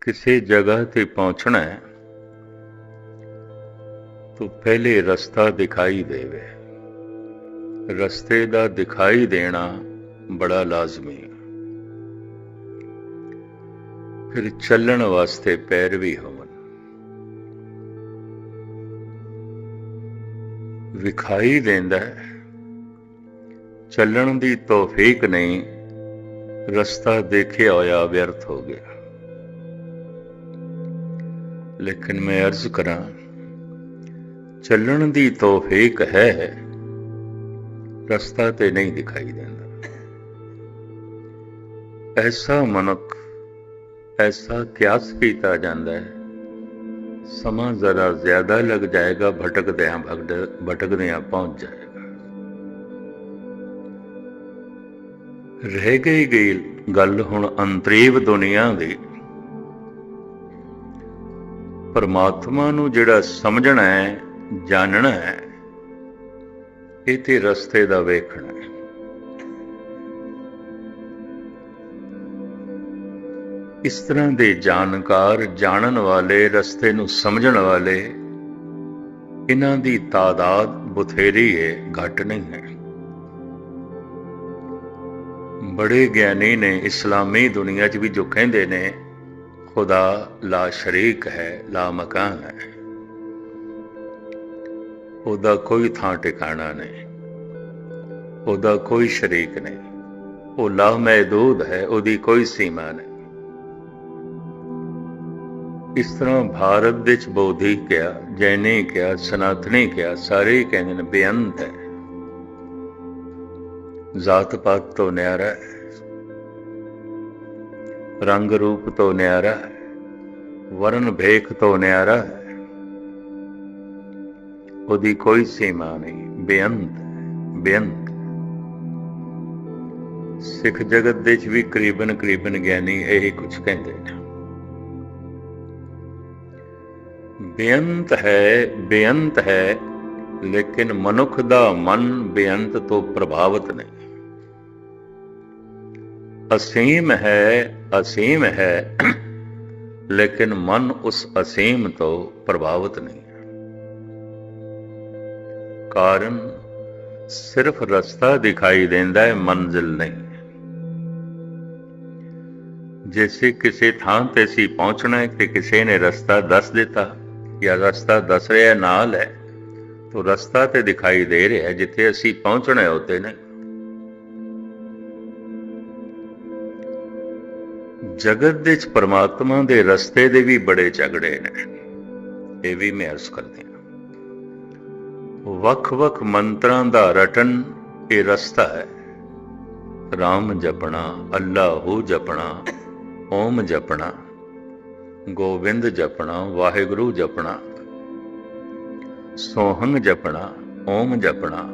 ਕਿਸੇ ਜਗ੍ਹਾ ਤੇ ਪਹੁੰਚਣਾ ਹੈ, ਤਾਂ ਪਹਿਲੇ ਰਸਤਾ ਦਿਖਾਈ ਦੇਵੇ। ਰਸਤੇ ਦਾ ਦਿਖਾਈ ਦੇਣਾ ਬੜਾ ਲਾਜ਼ਮੀ ਹੈ। ਫਿਰ ਚੱਲਣ ਵਾਸਤੇ ਪੈਰ ਵੀ ਹੋਵਣ। ਵਿਖਾਈ ਦਿੰਦਾ ਹੈ, ਚੱਲਣ ਦੀ ਤੌਫੀਕ ਨਹੀਂ, ਰਸਤਾ ਦੇਖਿਆ ਹੋਇਆ ਵਿਅਰਥ ਹੋ ਗਿਆ। ਲੇਕਿਨ ਮੈਂ ਅਰਜ਼ ਕਰਾਂ, ਚੱਲਣ ਦੀ ਤੌਫੀਕ ਹੈ, ਰਸਤਾ ਤੇ ਨਹੀਂ ਦਿਖਾਈ ਦਿੰਦਾ। ਐਸਾ ਮਨੁੱਖ, ਐਸਾ ਕਿਆਸ ਕੀਤਾ ਜਾਂਦਾ ਹੈ, ਸਮਾਂ ਜ਼ਰਾ ਜ਼ਿਆਦਾ ਲੱਗ ਜਾਏਗਾ, ਭਟਕਦਿਆਂ ਭਟਕ- ਭਟਕਦਿਆਂ ਪਹੁੰਚ ਜਾਏਗਾ। ਰਹਿ ਗਈ ਗਈ ਗੱਲ ਹੁਣ ਅੰਤਰੀਵ ਦੁਨੀਆ ਦੀ। ਪਰਮਾਤਮਾ ਨੂੰ ਜਿਹੜਾ ਸਮਝਣਾ ਹੈ ਜਾਣਨਾ ਹੈ ਇਹ ਤੇ ਰਸਤੇ ਦਾ ਵੇਖਣਾ ਹੈ। ਇਸ ਤਰ੍ਹਾਂ ਦੇ ਜਾਣਕਾਰ ਜਾਣਨ ਵਾਲੇ, ਰਸਤੇ ਨੂੰ ਸਮਝਣ ਵਾਲੇ, ਇਹਨਾਂ ਦੀ ਤਾਦਾਦ ਬਥੇਰੀ ਹੈ, ਘੱਟ ਨਹੀਂ ਹੈ। ਬੜੇ ਗਿਆਨੀ ਨੇ ਇਸਲਾਮੀ ਦੁਨੀਆ 'ਚ ਵੀ ਜੋ ਕਹਿੰਦੇ ਨੇ ਖੁਦਾ ਲਾ ਸ਼ਰੀਕ ਹੈ, ਲਾ ਮਕਾਨ ਹੈ। ਉਹਦਾ ਕੋਈ ਥਾਂ ਟਿਕਾਣਾ ਨਹੀਂ। ਉਹਦਾ ਕੋਈ ਸ਼ਰੀਕ ਨਹੀਂ। ਉਹ ਲਾ ਮਹਦੂਦ ਹੈ, ਉਹਦੀ ਕੋਈ ਸੀਮਾ ਨਹੀਂ। ਇਸ ਤਰ੍ਹਾਂ ਭਾਰਤ ਵਿੱਚ ਬੋਧੀ ਕਿਹਾ ਜੈਨੀ ਕਿਹਾ ਸਨਾਤਨੀ ਕਿਹਾ ਸਾਰੇ ਹੀ ਕਹਿੰਦੇ ਨੇ ਬੇਅੰਤ ਹੈ। ਜ਼ਾਤ ਪਾਤ ਤੋਂ ਨਿਆਰਾ ਹੈ। ਰੰਗ ਰੂਪ ਤੋਂ ਨਿਆਰਾ ਹੈ ਵਰਨ ਭੇਖ ਤੋਂ ਨਿਆਰਾ ਹੈ। ਉਹਦੀ ਕੋਈ ਸੀਮਾ ਨਹੀਂ, ਬੇਅੰਤ ਬੇਅੰਤ ਸਿੱਖ ਜਗਤ ਦੇ ਵਿੱਚ ਵੀ ਕਰੀਬਨ ਕਰੀਬਨ ਗਿਆਨੀ ਇਹੀ ਕੁਝ ਕਹਿੰਦੇ ਨੇ। ਬੇਅੰਤ ਹੈ ਬੇਅੰਤ ਹੈ, ਲੇਕਿਨ ਮਨੁੱਖ ਦਾ ਮਨ ਬੇਅੰਤ ਤੋਂ ਪ੍ਰਭਾਵਿਤ ਨਹੀਂ। ਅਸੀਮ ਹੈ ਅਸੀਮ ਹੈ, ਲੇਕਿਨ ਮਨ ਉਸ ਅਸੀਮ ਤੋਂ ਪ੍ਰਭਾਵਿਤ ਨਹੀਂ ਹੈ। ਕਾਰਨ ਸਿਰਫ ਰਸਤਾ ਦਿਖਾਈ ਦਿੰਦਾ ਹੈ, ਮੰਜ਼ਿਲ ਨਹੀਂ ਜੈਸੇ ਕਿਸੇ ਥਾਂ ਤੇ ਸੀ ਪਹੁੰਚਣਾ ਹੈ, ਤੇ ਕਿਸੇ ਨੇ ਰਸਤਾ ਦੱਸ ਦਿੱਤਾ ਜਾਂ ਰਸਤਾ ਦੱਸ ਰਿਹਾ, ਨਾਲ ਹੈ, ਤਾਂ ਰਸਤਾ ਤੇ ਦਿਖਾਈ ਦੇ ਰਿਹਾ, ਜਿੱਥੇ ਅਸੀਂ ਪਹੁੰਚਣਾ ਹੈ ਉੱਤੇ ਨਹੀਂ। ਜਗਤ ਦੇ ਵਿੱਚ ਪਰਮਾਤਮਾ ਦੇ ਰਸਤੇ ਦੇ ਵੀ ਬੜੇ ਝਗੜੇ ਨੇ। ਇਹ ਵੀ ਮੈਂ ਅਰਜ਼ ਕਰਦੀ ਹਾਂ। ਵੱਖ-ਵੱਖ ਮੰਤਰਾਂ ਦਾ ਰਟਨ ਇਹ ਰਸਤਾ ਹੈ। ਰਾਮ ਜਪਣਾ, ਅੱਲਾਹੂ ਜਪਣਾ, ਓਮ ਜਪਣਾ, ਗੋਬਿੰਦ ਜਪਣਾ, ਵਾਹਿਗੁਰੂ ਜਪਣਾ, ਸੋਹੰਗ ਜਪਣਾ, ਓਮ ਜਪਣਾ।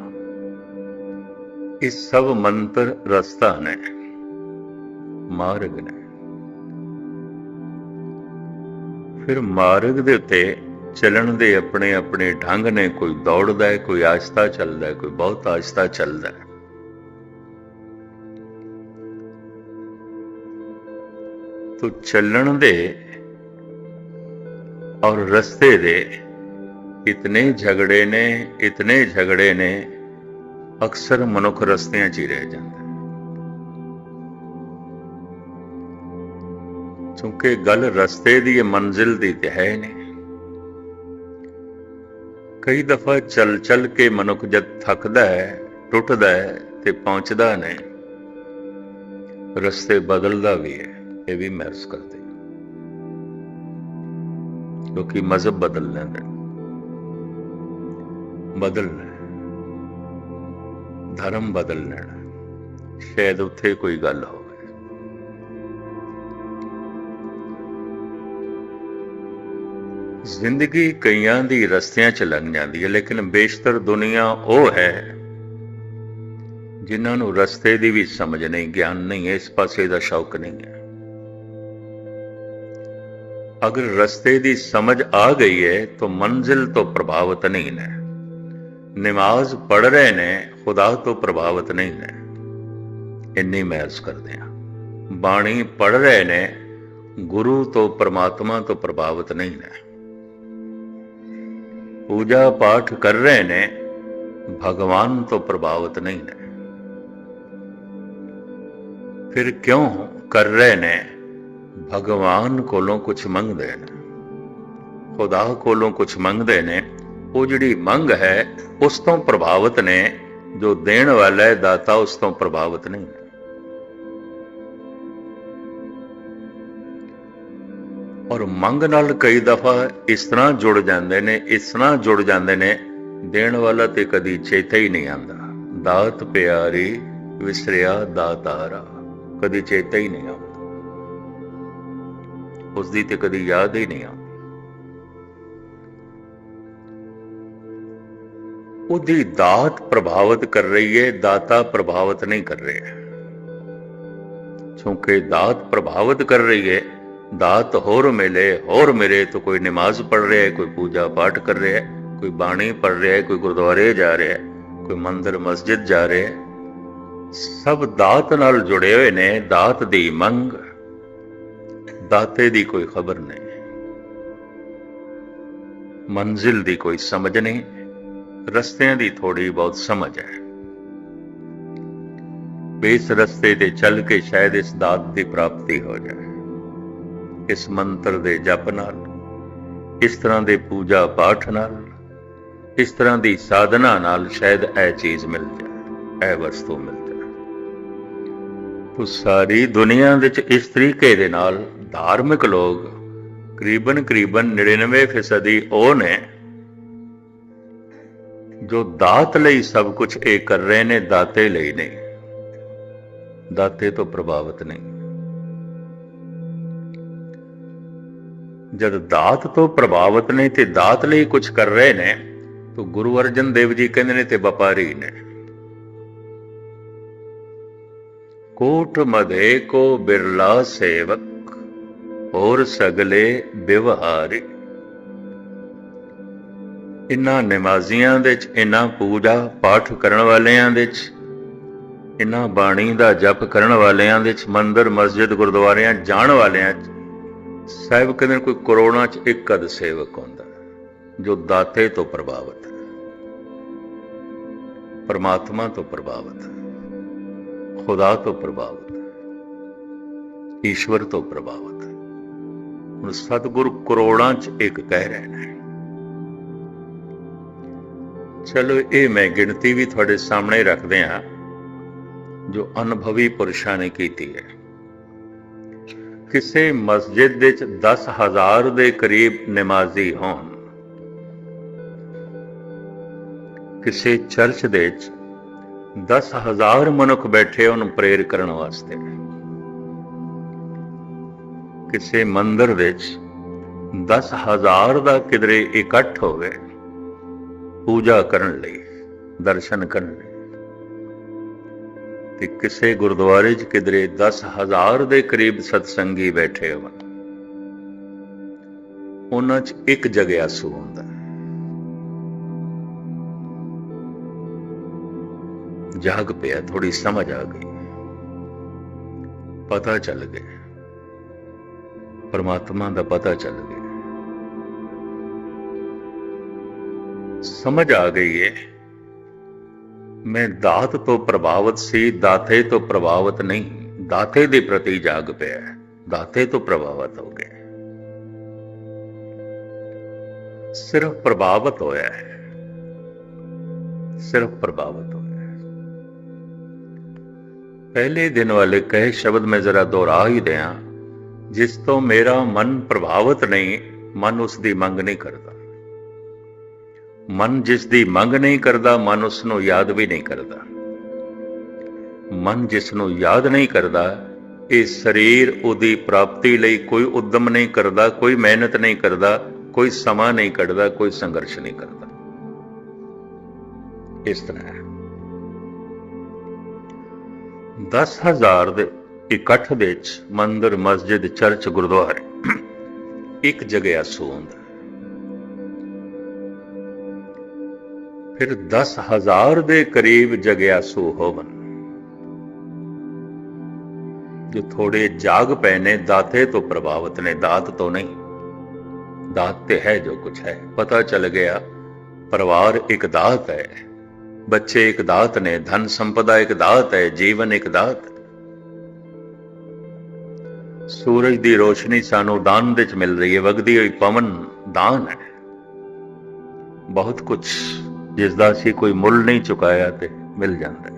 ਇਹ ਸਭ ਮੰਤਰ ਰਸਤਾ ਨੇ। ਮਾਰਗ ਨੇ। ਫਿਰ ਮਾਰਗ ਦੇ ਉੱਤੇ ਚੱਲਣ ਦੇ ਆਪਣੇ ਆਪਣੇ ਢੰਗ ਨੇ ਕੋਈ ਦੌੜਦਾ ਹੈ, ਕੋਈ ਆਸਤਾ ਚੱਲਦਾ ਹੈ, ਕੋਈ ਬਹੁਤ ਆਸਤਾ ਚੱਲਦਾ ਹੈ। ਤੋ ਚੱਲਣ ਦੇ ਔਰ ਰਸਤੇ ਦੇ ਇਤਨੇ ਝਗੜੇ ਨੇ, ਇਤਨੇ ਝਗੜੇ ਨੇ, ਅਕਸਰ ਮਨੁੱਖ ਰਸਤਿਆਂ 'ਚ ਹੀ ਰਹਿ ਜਾਂਦਾ ਕਿਉਂਕਿ ਗੱਲ ਰਸਤੇ ਦੀ ਹੈ, ਮੰਜ਼ਿਲ ਦੀ ਤੇ ਹੈ ਨਹੀਂ। ਕਈ ਦਫਾ ਚੱਲ ਚੱਲ ਕੇ ਮਨੁੱਖ ਜਦ ਥੱਕਦਾ ਹੈ, ਟੁੱਟਦਾ ਹੈ ਤੇ ਪਹੁੰਚਦਾ ਨਹੀਂ, ਰਸਤੇ ਬਦਲਦਾ ਵੀ ਹੈ, ਇਹ ਵੀ ਮਹਿਸੂਸ ਕਰਦੇ ਕਿਉਂਕਿ ਮਜ਼ਹਬ ਬਦਲ ਲੈਂਦਾ ਬਦਲਣਾ ਧਰਮ ਬਦਲ ਲੈਣਾ ਸ਼ਾਇਦ ਉੱਥੇ ਕੋਈ ਗੱਲ ਹੋਵੇ। ਜ਼ਿੰਦਗੀ ਕਈਆਂ ਦੀ ਰਸਤਿਆਂ 'ਚ ਲੰਘ ਜਾਂਦੀ ਹੈ, ਲੇਕਿਨ ਬੇਸ਼ਤਰ ਦੁਨੀਆ ਉਹ ਹੈ ਜਿਨ੍ਹਾਂ ਨੂੰ ਰਸਤੇ ਦੀ ਵੀ ਸਮਝ ਨਹੀਂ, ਗਿਆਨ ਨਹੀਂ ਹੈ, ਇਸ ਪਾਸੇ ਦਾ ਸ਼ੌਕ ਨਹੀਂ ਹੈ। ਅਗਰ ਰਸਤੇ ਦੀ ਸਮਝ ਆ ਗਈ ਹੈ, ਤਾਂ ਮੰਜ਼ਿਲ ਤੋਂ ਪ੍ਰਭਾਵਿਤ ਨਹੀਂ ਨੇ। ਨਮਾਜ਼ ਪੜ ਰਹੇ ਨੇ, ਖੁਦਾ ਤੋਂ ਪ੍ਰਭਾਵਿਤ ਨਹੀਂ ਨੇ। ਇੰਨੀ ਮਹਿਸ ਕਰਦੇ ਆ ਬਾਣੀ ਪੜ ਰਹੇ ਨੇ, ਗੁਰੂ ਤੋਂ, ਪਰਮਾਤਮਾ ਤੋਂ ਪ੍ਰਭਾਵਿਤ ਨਹੀਂ ਨੇ। ਪੂਜਾ ਪਾਠ ਕਰ ਰਹੇ ਨੇ, ਭਗਵਾਨ ਤੋਂ ਪ੍ਰਭਾਵਿਤ ਨਹੀਂ ਨੇ। ਫਿਰ ਕਿਉਂ ਕਰ ਰਹੇ ਨੇ? ਭਗਵਾਨ ਕੋਲੋਂ ਕੁਝ ਮੰਗਦੇ ਨੇ। ਖੁਦਾ ਕੋਲੋਂ ਕੁਝ ਮੰਗਦੇ ਨੇ। ਉਹ ਜਿਹੜੀ ਮੰਗ ਹੈ, ਉਸ ਤੋਂ ਪ੍ਰਭਾਵਿਤ ਨੇ। ਜੋ ਦੇਣ ਵਾਲਾ ਹੈ ਦਾਤਾ, ਉਸ ਤੋਂ ਪ੍ਰਭਾਵਿਤ ਨਹੀਂ। ਔਰ ਮੰਗ ਨਾਲ ਕਈ ਦਫਾ ਇਸ ਤਰ੍ਹਾਂ ਜੁੜ ਜਾਂਦੇ ਨੇ, ਇਸ ਤਰ੍ਹਾਂ ਜੁੜ ਜਾਂਦੇ ਨੇ, ਦੇਣ ਵਾਲਾ ਤੇ ਕਦੀ ਚੇਤਾ ਹੀ ਨਹੀਂ ਆਂਦਾ ਦਾਤ ਪਿਆਰੀ ਵਿਸਰਿਆ ਦਾਤਾਰਾ, ਕਦੀ ਚੇਤਾ ਹੀ ਨਹੀਂ ਆਉਂਦਾ। ਉਸ ਦੀ ਤੇ ਕਦੀ ਯਾਦ ਹੀ ਨਹੀਂ ਆਉਂਦੀ। ਉਹਦੀ ਦਾਤ ਪ੍ਰਭਾਵਿਤ ਕਰ ਰਹੀ ਹੈ, ਦਾਤਾ ਪ੍ਰਭਾਵਿਤ ਨਹੀਂ ਕਰ ਰਿਹਾ। ਕਿਉਂਕਿ ਦਾਤ ਪ੍ਰਭਾਵਿਤ ਕਰ ਰਹੀ ਹੈ ਦਾਤ ਹੋਰ ਮਿਲੇ, ਹੋਰ ਮੇਰੇ, ਤੋਂ ਕੋਈ ਨਮਾਜ਼ ਪੜ ਰਿਹਾ ਹੈ, ਕੋਈ ਪੂਜਾ ਪਾਠ ਕਰ ਰਿਹਾ ਹੈ, ਕੋਈ ਬਾਣੀ ਪੜ ਰਿਹਾ ਹੈ, ਕੋਈ ਗੁਰਦੁਆਰੇ ਜਾ ਰਿਹਾ ਹੈ, ਕੋਈ ਮੰਦਰ, ਮਸਜਿਦ ਜਾ ਰਿਹਾ ਹੈ। ਸਭ ਦਾਤ ਨਾਲ ਜੁੜੇ ਹੋਏ ਨੇ, ਦਾਤ ਦੀ ਮੰਗ, ਦਾਤੇ ਦੀ ਕੋਈ ਖਬਰ ਨਹੀਂ। ਮੰਜ਼ਿਲ ਦੀ ਕੋਈ ਸਮਝ ਨਹੀਂ, ਰਸਤਿਆਂ ਦੀ ਥੋੜੀ ਬਹੁਤ ਸਮਝ ਹੈ। ਵੀ ਇਸ ਰਸਤੇ ਤੇ ਚੱਲ ਕੇ ਸ਼ਾਇਦ ਇਸ ਦਾਤ ਦੀ ਪ੍ਰਾਪਤੀ ਹੋ ਜਾਏ। ਇਸ ਮੰਤਰ ਦੇ ਜਪ ਨਾਲ, ਇਸ ਤਰ੍ਹਾਂ ਦੇ ਪੂਜਾ ਪਾਠ ਨਾਲ, ਇਸ ਤਰ੍ਹਾਂ ਦੀ ਸਾਧਨਾ ਨਾਲ ਸ਼ਾਇਦ ਇਹ ਚੀਜ਼ ਮਿਲ ਜਾਏ, ਇਹ ਵਸਤੂ ਮਿਲ ਜਾਏ। ਤੋ ਸਾਰੀ ਦੁਨੀਆ ਵਿੱਚ ਇਸ ਤਰੀਕੇ ਦੇ ਨਾਲ ਧਾਰਮਿਕ ਲੋਕ ਕਰੀਬਨ ਕਰੀਬਨ 99% ਉਹ ਨੇ ਜੋ ਦਾਤ ਲਈ ਸਭ ਕੁਝ ਇਹ ਕਰ ਰਹੇ ਨੇ, ਦਾਤੇ ਲਈ ਨਹੀਂ। ਦਾਤੇ ਤੋਂ ਪ੍ਰਭਾਵਿਤ ਨਹੀਂ। ਜਦ ਦਾਤ ਤੋਂ ਪ੍ਰਭਾਵਿਤ ਨੇ ਤੇ ਦਾਤ ਲਈ ਕੁਝ ਕਰ ਰਹੇ ਨੇ, ਤਾਂ ਗੁਰੂ ਅਰਜਨ ਦੇਵ ਜੀ ਕਹਿੰਦੇ ਨੇ ਤੇ ਵਪਾਰੀ ਨੇ, ਕੋਟ ਮਦੇ ਕੋ ਬਿਰਲਾ ਸੇਵਕ, ਹੋਰ ਸਗਲੇ ਵਿਵਹਾਰੀ। ਇਨ੍ਹਾਂ ਨਮਾਜ਼ੀਆਂ ਦੇ ਚ ਇਨ੍ਹਾਂ ਪੂਜਾ ਪਾਠ ਕਰਨ ਵਾਲਿਆਂ ਦੇ ਚ ਇਨ੍ਹਾਂ ਬਾਣੀ ਦਾ ਜਪ ਕਰਨ ਵਾਲਿਆਂ ਦੇ ਚ ਮੰਦਰ, ਮਸਜਿਦ, ਗੁਰਦੁਆਰਿਆਂ ਜਾਣ ਵਾਲਿਆਂ ਚ ਸਾਹਿਬ ਕਹਿੰਦੇ ਨੇ ਕੋਈ ਕਰੋੜਾਂ ਚ ਇੱਕ ਅਦ ਸੇਵਕ ਹੁੰਦਾ ਜੋ ਦਾਤੇ ਤੋਂ ਪ੍ਰਭਾਵਿਤ ਪਰਮਾਤਮਾ ਤੋਂ ਪ੍ਰਭਾਵਿਤ ਖੁਦਾ ਤੋਂ ਪ੍ਰਭਾਵਿਤ ਈਸ਼ਵਰ ਤੋਂ ਪ੍ਰਭਾਵਿਤ ਹੁਣ ਸਤਿਗੁਰੂ ਕਰੋੜਾਂ ਚ ਇੱਕ ਕਹਿ ਰਹੇ ਨੇ। ਚਲੋ ਇਹ ਮੈਂ ਗਿਣਤੀ ਵੀ ਤੁਹਾਡੇ ਸਾਹਮਣੇ ਰੱਖਦੇ ਹਾਂ, ਜੋ ਅਨੁਭਵੀ ਪੁਰਸ਼ਾਂ ਨੇ ਕੀਤੀ ਹੈ। ਕਿਸੇ ਮਸਜਿਦ ਵਿੱਚ 10000 ਦੇ ਕਰੀਬ ਨਮਾਜ਼ੀ ਹੋਣ। ਕਿਸੇ ਚਰਚ ਦੇ ਵਿੱਚ 10000 ਮਨੁੱਖ ਬੈਠੇ ਉਹਨੂੰ ਪ੍ਰੇਰ ਕਰਨ ਵਾਸਤੇ। ਕਿਸੇ ਮੰਦਰ ਵਿੱਚ 10000 ਦਾ ਕਿਦਰੇ ਇਕੱਠ ਹੋਵੇ, ਪੂਜਾ ਕਰਨ ਲਈ, ਦਰਸ਼ਨ ਕਰਨ ਲਈ। ਤੇ ਕਿਸੇ ਗੁਰਦੁਆਰੇ 'ਚ ਕਿਦਰੇ 10000 ਦੇ ਕਰੀਬ ਸਤਸੰਗੀ ਬੈਠੇ ਹੋਣ। ਉਹਨਾਂ 'ਚ ਇੱਕ ਜਗਿਆਸੂ ਹੁੰਦਾ। ਜਾਗ ਪਿਆ ਥੋੜੀ ਸਮਝ ਆ ਗਈ। ਪਤਾ ਚੱਲ ਗਿਆ। ਪਰਮਾਤਮਾ ਦਾ ਪਤਾ ਚੱਲ ਗਿਆ। ਸਮਝ ਆ ਗਈ ਹੈ ਮੈਂ ਦਾਤ ਤੋਂ ਪ੍ਰਭਾਵਿਤ ਸੀ, ਦਾਤੇ ਤੋਂ ਪ੍ਰਭਾਵਿਤ ਨਹੀਂ। ਦਾਤੇ ਦੇ ਪ੍ਰਤੀ ਜਾਗ ਪਿਆ ਦਾਤੇ ਤੋਂ ਪ੍ਰਭਾਵਿਤ ਹੋ ਗਿਆ ਸਿਰਫ ਪ੍ਰਭਾਵਿਤ ਹੋਇਆ ਹੈ। ਸਿਰਫ ਪ੍ਰਭਾਵਿਤ ਹੋਇਆ ਹੈ। ਪਹਿਲੇ ਦਿਨ ਵਾਲੇ ਕਹੇ ਸ਼ਬਦ ਮੈਂ ਜ਼ਰਾ ਦੁਹਰਾ ਹੀ ਦਿਆਂ, ਜਿਸ ਤੋਂ ਮੇਰਾ ਮਨ ਪ੍ਰਭਾਵਿਤ ਨਹੀਂ, ਮਨ ਉਸ ਦੀ ਮੰਗ ਨਹੀਂ ਕਰਦਾ। ਮਨ ਜਿਸ ਦੀ ਮੰਗ ਨਹੀਂ ਕਰਦਾ, ਮਨ ਉਸ ਨੂੰ ਯਾਦ ਵੀ ਨਹੀਂ ਕਰਦਾ। ਮਨ ਜਿਸ ਨੂੰ ਯਾਦ ਨਹੀਂ ਕਰਦਾ, ਇਹ ਸਰੀਰ ਉਹਦੀ ਪ੍ਰਾਪਤੀ ਲਈ ਕੋਈ ਉਦਮ ਨਹੀਂ ਕਰਦਾ, ਕੋਈ ਮਿਹਨਤ ਨਹੀਂ ਕਰਦਾ, ਕੋਈ ਸਮਾਂ ਨਹੀਂ ਕੱਢਦਾ, ਕੋਈ ਸੰਘਰਸ਼ ਨਹੀਂ ਕਰਦਾ। ਇਸ ਤਰ੍ਹਾਂ ਹੈ। 10000 ਦੇ ਇਕੱਠ ਵਿੱਚ ਮੰਦਰ, ਮਸਜਿਦ, ਚਰਚ, ਗੁਰਦੁਆਰੇ, ਇੱਕ ਜਗ੍ਹਾ ਸੂ ਹੁੰਦਾ ਫਿਰ 10000 ਦੇ ਕਰੀਬ ਜਗਿਆਸੂ ਹੋਵਨ। ਜੋ ਥੋੜੇ ਜਾਗ ਪਏ ਨੇ, ਦਾਤੇ ਤੋਂ ਪ੍ਰਭਾਵਿਤ ਨੇ, ਦਾਤ ਤੋਂ ਨਹੀਂ। ਦਾਤ ਤੇ ਹੈ ਜੋ ਕੁਝ ਹੈ, ਪਤਾ ਚੱਲ ਗਿਆ, ਪਰਿਵਾਰ ਇੱਕ ਦਾਤ ਹੈ। ਬੱਚੇ ਇੱਕ ਦਾਤ ਨੇ, ਧਨ ਸੰਪਦਾ ਇੱਕ ਦਾਤ ਹੈ, ਜੀਵਨ ਇੱਕ ਦਾਤ। ਸੂਰਜ ਦੀ ਰੋਸ਼ਨੀ ਸਾਨੂੰ ਦਾਨ ਵਿੱਚ ਮਿਲ ਰਹੀ ਹੈ, ਵਗਦੀ ਹੋਈ ਪਵਨ ਦਾਨ ਹੈ। ਬਹੁਤ ਕੁਝ ਜਿਸ ਦਾ ਅਸੀਂ ਕੋਈ ਮੁੱਲ ਨਹੀਂ ਚੁਕਾਇਆ ਤੇ ਮਿਲ ਜਾਂਦਾ ਹੈ।